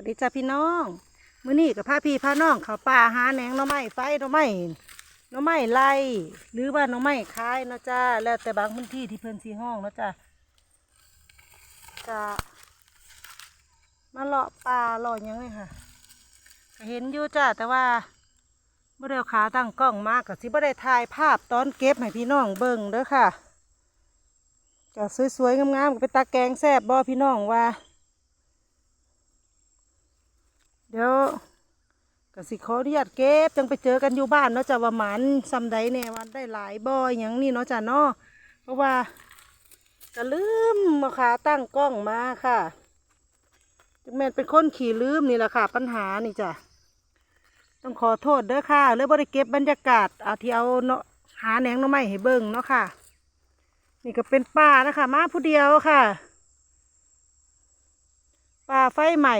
วัสดีจ้าพี่น้องมื้อนี้กับพาพี่พาน้องเขาป่าหาแหนงน่อไม้ไฟน่อไม้น่อไม้ไล่หรือว่าน่อไม้คายนะจ้าแล้วแต่บางพื้นที่ที่เพิ่นสีห้องนะจ้าจะมาเลาะป่าเลาะยังเลยค่ะก็เห็นอยู่จ้าแต่ว่าบ่ได้เอาขาตั้งกล้องมากก็สิบ่ได้ถ่ายภาพตอนเก็บให้พี่น้องเบิ่งเด้อค่ะก็สวยๆงามๆก็เป็นตาแกงแซ่บบ่พี่น้องว่า เดี๋ยวกสิขออนุญาตเก็บจังไปเจอกันอยู่บ้านเนาะจ้ะว่าหมันซ้ำใดเนี่ยวันได้หลายบ่อยอย่างนี้เนาะจ้ะเนาะเพราะว่าก็ลืมมาขาตั้งกล้องมาค่ะจังแม่นเป็นคนขี่ลืมนี่แหละค่ะ ปัญหานี่จ้ะต้องขอโทษเด้อค่ะเลยบ่ได้เก็บบรรยากาศอาที่เอาเนาะหาแหนงน่องไม้ให้เบิ่งเนาะค่ะ นี่ก็เป็นป่านะคะมาผู้เดียวค่ะ ป่าไฟใหม่